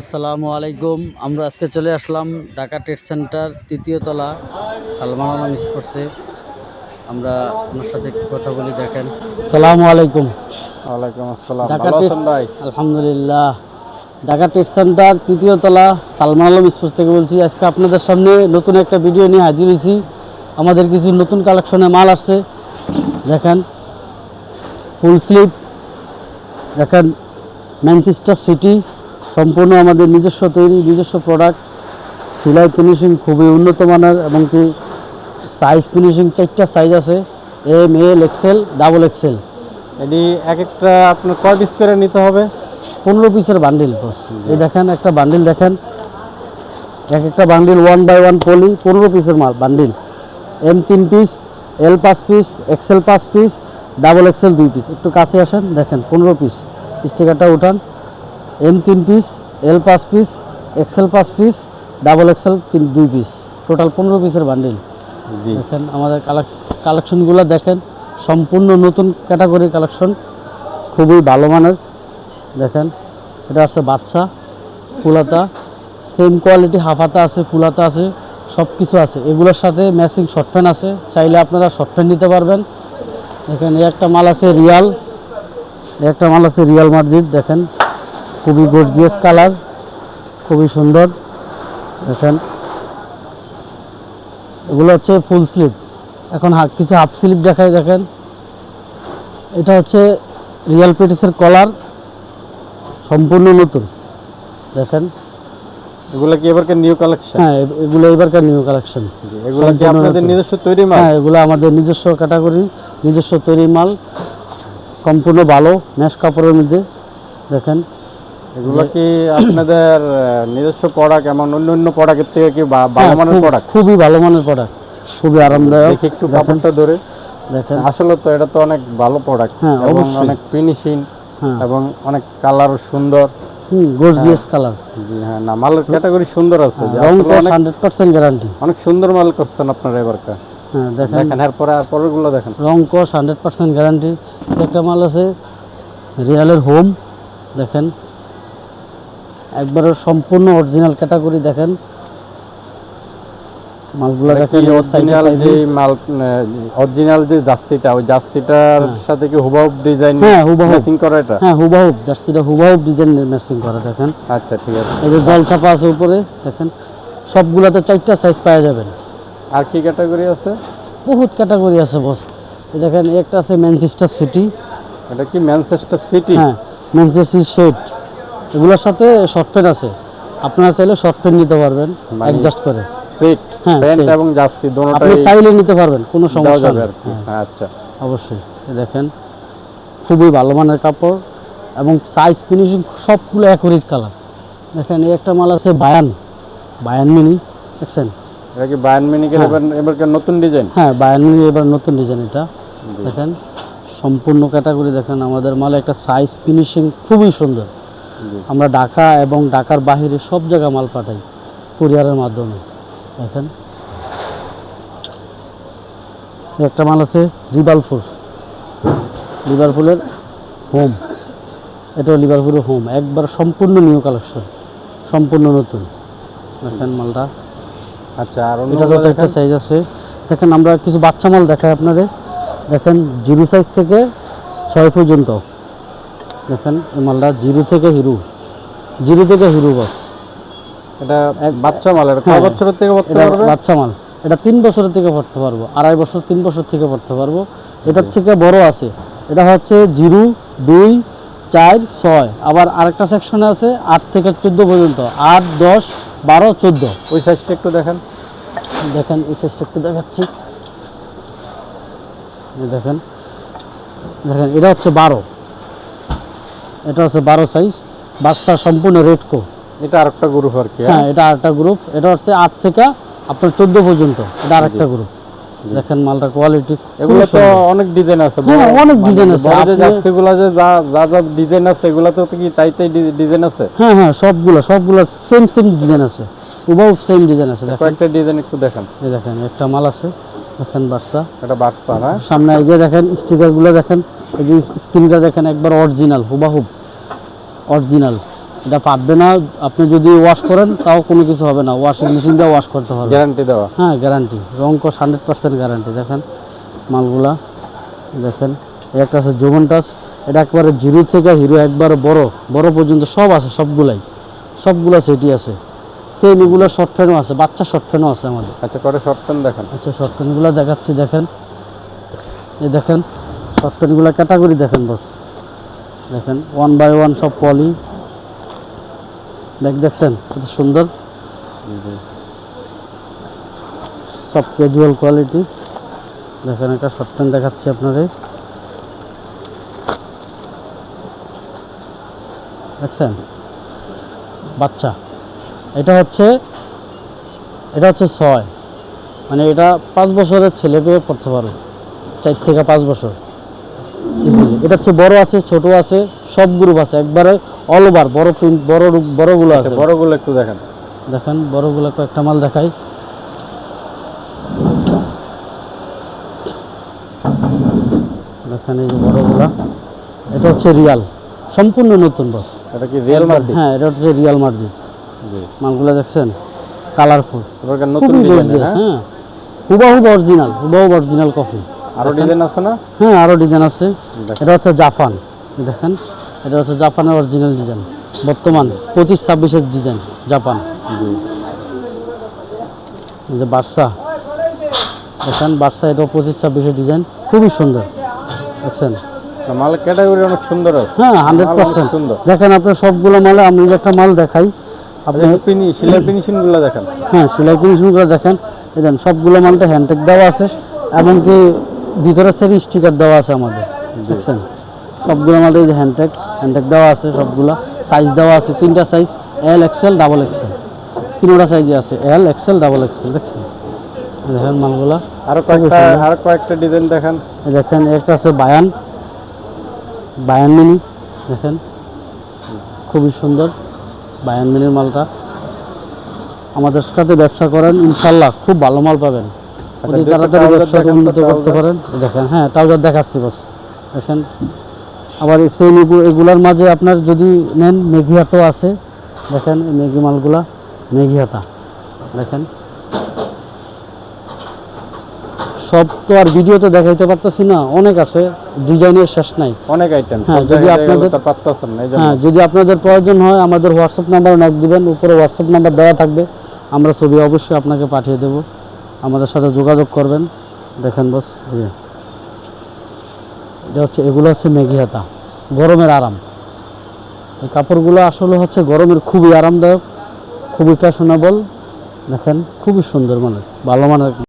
আসসালামু আলাইকুম। আমরা আজকে চলে আসলাম ঢাকা ট্রেড সেন্টার তৃতীয় তলা সালমান আলম স্পোর্টসে আমরা ওনার সাথে একটু কথা বলি দেখেন। সালামু আলাইকুম। ওয়ালাইকুম আসসালাম। ঢাকা ভাই? আলহামদুলিল্লাহ। ঢাকা ট্রেড সেন্টার তৃতীয় তলা সালমান আলম স্পোর্টস থেকে বলছি আজকে আপনাদের সামনে নতুন একটা ভিডিও নিয়ে হাজির হয়েছি। আমাদের কিছু নতুন কালেকশনে মাল আসছে। দেখেন ফুল স্লিপ দেখেন ম্যানচেস্টার সিটি সম্পূর্ণ আমাদের নিজস্ব তৈরি, নিজস্ব প্রোডাক্ট সেলাই ফিনিশিং খুবই উন্নত মানের এবং কি সাইজ ফিনিশিং চারটা সাইজ আছে। M L XL double XL এটি এক একটা আপনার কয় পিস করে নিতে হবে? পনেরো পিসের বান্ডিল এই দেখেন, একটা বান্ডিল দেখেন। এক একটা bundle one by one poly, পনেরো পিসের মাল বান্ডিল এম তিন পিস এল পাঁচ পিস এক্সেল পাঁচ পিস ডাবল এক্সেল দুই পিস একটু কাছে আসেন, দেখেন, পনেরো পিস স্টিকারটা উঠান। এম তিন পিস এল পাঁচ পিস এক্সেল পাঁচ পিস ডাবল এক্সেল তিন দুই পিস টোটাল পনেরো পিসের বান্ডিল দেখেন আমাদের কালেকশনগুলো দেখেন সম্পূর্ণ নতুন ক্যাটাগরি কালেকশন খুবই ভালো মানের। দেখেন এটা আছে বাচ্চা ফুলাতা সেম কোয়ালিটি হাফাতা আছে ফুলাতা আছে সব কিছু আছে। এগুলোর সাথে ম্যাচিং শর্ট প্যান্ট আছে চাইলে আপনারা শর্ট প্যান্ট নিতে পারবেন। দেখেন একটা মাল আছে রিয়াল একটা মাল আছে রিয়াল মার্জিদ দেখেন। খুবই গর্জিয়াস কালার খুবই সুন্দর। দেখেন এগুলো হচ্ছে ফুল স্লিপ এখন কিছু হাফ স্লিভ দেখায় দেখেন। এটা হচ্ছে রিয়াল পেটিসের কলার সম্পূর্ণ নতুন। দেখেন এগুলো কি এবারকার নিউ কালেকশন হ্যাঁ এগুলো এবারকার নিউ কালেকশন এগুলো কি আপনাদের নিজস্ব তৈরি মাল? হ্যাঁ এগুলো আমাদের নিজস্ব ক্যাটাগরি নিজস্ব তৈরি মাল সম্পূর্ণ ভালো ম্যাশ কাপড়ের মধ্যে। দেখেন এগুলো কি আপনাদের নিজস্ব প্রোডাক্ট এমন অন্য অন্য প্রোডাক্টের থেকে কি ভালো হ্যাঁ, মানের প্রোডাক্ট খুবই ভালো মানের প্রোডাক্ট খুবই আরামদায়ক। একটু কাপড়টা ধরে। দেখেন। আসলে তো এটা তো অনেক ভালো প্রোডাক্ট হ্যাঁ, এবং অনেক ফিনিশিং হ্যাঁ। এবং অনেক কালারও সুন্দর। গর্জিয়াস কালার জি হ্যাঁ না মালের ক্যাটাগরি সুন্দর আছে। রং আসলে অনেক হান্ড্রেড পার্সেন্ট গ্যারান্টি অনেক সুন্দর মাল করছেন আপনারা এবারকার। হ্যাঁ দেখেন। দেখেন এরপরে আর পরেরগুলো দেখেন। রং কস হান্ড্রেড পার্সেন্ট গ্যারান্টি একটা মাল আছে রিয়ালের হোম দেখেন। একবারে সম্পূর্ণ অরিজিনাল ক্যাটাগরি দেখেন। মালগুলো দেখেন ওর অরিজিনাল যে মাল অরিজিনাল যে জার্সিটা ওই জার্সিটার সাথে কি হুবহু ডিজাইন হ্যাঁ, হুবহু। ম্যাচিং করা এটা? হ্যাঁ হুবাহুব জার্সিটা হুবাহুব ডিজাইন ম্যাচিং করা দেখেন। আচ্ছা ঠিক আছে। এই যে জল ছাপা আছে উপরে দেখেন। সবগুলোতে চারটা সাইজ পাওয়া যাবেন আর কি ক্যাটাগরি আছে? বহুত ক্যাটাগরি আছে বস এই দেখেন একটা আছে ম্যানচেস্টার সিটি এটা কি ম্যানচেস্টার সিটি হ্যাঁ ম্যানচেস্টার শেড এগুলোর সাথে শর্ট প্যান্ট আছে। আপনারা চাইলে শর্ট প্যান্ট নিতে পারবেন মানে- অ্যাডজাস্ট করে। সেট হ্যাঁ, প্যান্ট এবং জার্সি আপনি চাইলে নিতে পারবেন কোনো সমস্যা নেই কি। হ্যাঁ, আচ্ছা। অবশ্যই এই দেখেন খুবই ভালো মানের কাপড় এবং সাইজ ফিনিশিং সবগুলো অ্যাকুরেট কালার দেখেন এই একটা মাল আছে বায়ান বায়ান মিনি দেখছেন? এটা কি বায়ান মিনিকের এবার এবারকার নতুন ডিজাইন হ্যাঁ বায়ান মিনি এবার নতুন ডিজাইন এটা। দেখেন সম্পূর্ণ ক্যাটাগরি দেখেন আমাদের মালে একটা সাইজ ফিনিশিং খুবই সুন্দর। আমরা ঢাকা এবং ঢাকার বাইরে সব জায়গায় মাল পাঠাই কুরিয়ারের মাধ্যমে। দেখেন। একটা মাল আছে লিভারপুল লিভারপুলের হোম এটাও লিভারপুলের হোম একবার সম্পূর্ণ নিউ কালেকশন সম্পূর্ণ নতুন। দেখেন মালটা। আচ্ছা আর এটা তো একটা সাইজ আছে। দেখেন আমরা কিছু বাচ্চা মাল দেখাই আপনাদের। দেখেন জিরো সাইজ থেকে ছয় পর্যন্ত। দেখেন এই মালটা জিরো থেকে হিরো। জিরো থেকে হিরো বাস। এটা এক বাচ্চা মাল এটা হ্যাঁ। কয় বছরের থেকে পড়তে পারবে? বাচ্চা মাল। এটা তিন বছরের থেকে পড়তে পারব আড়াই বছর তিন বছর থেকে পড়তে পারব। এটার থেকে বড় আছে। এটা হচ্ছে জিরো দুই চার ছয়। আবার আরেকটা সেকশনে আছে আট থেকে চোদ্দ পর্যন্ত। আট দশ বারো চোদ্দ। ওই সাইজটা একটু দেখেন। দেখেন এই সাইজটা একটু দেখাচ্ছি। দেখেন দেখেন এটা হচ্ছে বারো। এটা হচ্ছে বারো সাইজ বাচ্চা সম্পূর্ণ রেড কো এটা আরেকটা গ্রুপ আর কি হ্যাঁ? হ্যাঁ এটা আরেকটা গ্রুপ এটা হচ্ছে আট থেকে আপনার চোদ্দ পর্যন্ত। এটা আরেকটা গ্রুপ দেখেন মালটার কোয়ালিটি এগুলো তো অনেক ডিজাইন আছে হ্যাঁ, অনেক মানে design আছে। যে যে যা যা যা ডিজাইন আছে এগুলাতে তো কি তাই তাই ডিজাইন আছে? হ্যাঁ হ্যাঁ সবগুলো সবগুলো সেম সেম ডিজাইন আছে। উবাও সেম ডিজাইন আছে। কয়েকটা ডিজাইন একটু দেখেন। এই দেখেন একটা মাল আছে। দেখেন বাচ্চা এটা বাক্সা হ্যাঁ? সামনে এগিয়ে দেখেন স্টিকারগুলো দেখেন। এই যে স্ক্রিনটা দেখেন একবার অরিজিনাল হুবাহুব অরিজিনাল। এটা পাতবে না আপনি যদি ওয়াশ করেন তাও কোনো কিছু হবে না। ওয়াশিং মেশিন দিয়ে ওয়াশ করতে হবে। গ্যারান্টি দেওয়া। হ্যাঁ গ্যারান্টি রং কস হান্ড্রেড পার্সেন্ট গ্যারান্টি দেখেন মালগুলা দেখেন। একটা আছে জোমন টাচ এটা একবারে জিরো থেকে হিরো একবারে বড়। বড় পর্যন্ত সব আছে সবগুলাই। সবগুলা সেটি আছে। সেম এগুলো শর্ট ফ্যানও আছে। বাচ্চা শর্ট ফ্যানও আছে আমাদের। আচ্ছা করে শর্ট টার্ম দেখেন। আচ্ছা শর্ট প্যান্টগুলো দেখাচ্ছি দেখেন। এই দেখেন প্যান্টগুলো ক্যাটাগরি দেখেন বস দেখেন ওয়ান বাই ওয়ান সব পলি দেখ, দেখছেন কত সুন্দর? সব ক্যাজুয়াল কোয়ালিটি দেখেন, একটা শর্ট প্যান্ট দেখাচ্ছি আপনাদের। দেখছেন? বাচ্চা। এটা হচ্ছে এটা হচ্ছে ছয়। মানে এটা পাঁচ বছরের ছেলে পেয়ে পড়তে পারবে চার থেকে পাঁচ বছর। ইজিলি এটা হচ্ছে বড় আছে ছোট আছে সব গ্রুপ আছে। একবারে অল ওভার বড় প্রিন্ট বড় রূপ- বড়গুলো আছে। বড়গুলো একটু দেখান। দেখেন বড়গুলো কয়েকটা মাল দেখাই। দেখেন এই যে বড়গুলা। এটা হচ্ছে রিয়াল সম্পূর্ণ নতুন বস এটা কি রিয়েল মার্কেট হ্যাঁ এটা হচ্ছে রিয়াল মার্জি মালগুলো দেখছেন? কালারফুল নতুন হ্যাঁ? হ্যাঁ। হুবাহুব অরিজিনাল হুবাহুব অরিজিনাল কফি আরও ডিজাইন আছে না? হ্যাঁ আরও ডিজাইন আছে। এটা হচ্ছে জাপান দেখেন। এটা হচ্ছে জাপানের অরিজিনাল ডিজাইন বর্তমান পঁচিশ ছাব্বিশের ডিজাইন জাপান। যে বার্সা দেখেন বার্সা এটা পঁচিশ ছাব্বিশের ডিজাইন খুবই সুন্দর দেখছেন? মাল ক্যাটাগরি অনেক সুন্দর হ্যাঁ হান্ড্রেড পার্সেন্ট সুন্দর। দেখেন আপনার সবগুলো মালে আমি একটা মাল দেখাই আপনি পিনি সিলাই ফিনিশিংগুলো হ্যাঁ সেলাই ফিনিশিংগুলো দেখেন। দেন সবগুলো মালটা হ্যান্ডটেক দেওয়া আছে। এমনকি ভিতরে সেরি স্টিকার দেওয়া আছে আমাদের দেখছেন? সবগুলো আমাদের এই যে হ্যান্ডটেক হ্যান্ডটেক দেওয়া আছে সবগুলো। সাইজ দেওয়া আছে তিনটা size L XL double XL তিনটা সাইজে আছে এল এক্সেল ডাবল এক্সেল দেখছেন? দেখেন মালগুলা। আরও কয়েকটা আরও কয়েকটা ডিজাইন দেখেন। দেখেন একটা আছে বায়ান বায়ান মিনি দেখেন? খুবই সুন্দর বায়ান মিনির মালটা। আমাদের সাথে ব্যবসা করেন ইনশাল্লাহ খুব ভালো মাল পাবেন। অতি তাড়াতাড়ি trouser তো, উন্নত করতে পারেন দেখেন। হ্যাঁ ট্রাউজার দেখাচ্ছি বস। দেখেন আবার এই সেম এগুলার মাঝে আপনার যদি নেন মেঘি হাতও আছে। দেখেন মেঘি মালগুলা মেঘি হাতা। দেখেন। সব তো আর ভিডিওতে দেখাইতে পারতেছি না অনেক আছে ডিজাইনের শেষ নাই। অনেক আইটেম হ্যাঁ, যদি আপনাদের- হ্যাঁ যদি আপনাদের প্রয়োজন হয় আমাদের হোয়াটসঅ্যাপ নাম্বার নক দিবেন উপরে হোয়াটসঅ্যাপ নাম্বার দেওয়া থাকবে আমরা ছবি অবশ্যই আপনাকে পাঠিয়ে দেব। আমাদের সাথে যোগাযোগ করবেন। দেখেন বস এটা হচ্ছে, এগুলো হচ্ছে মেঘি হাতা, গরমের আরাম। এই কাপড়গুলো আসলে হচ্ছে গরমের খুবই আরামদায়ক, খুবই ফ্যাশনেবল দেখেন, খুবই সুন্দর মানে ভালো মানের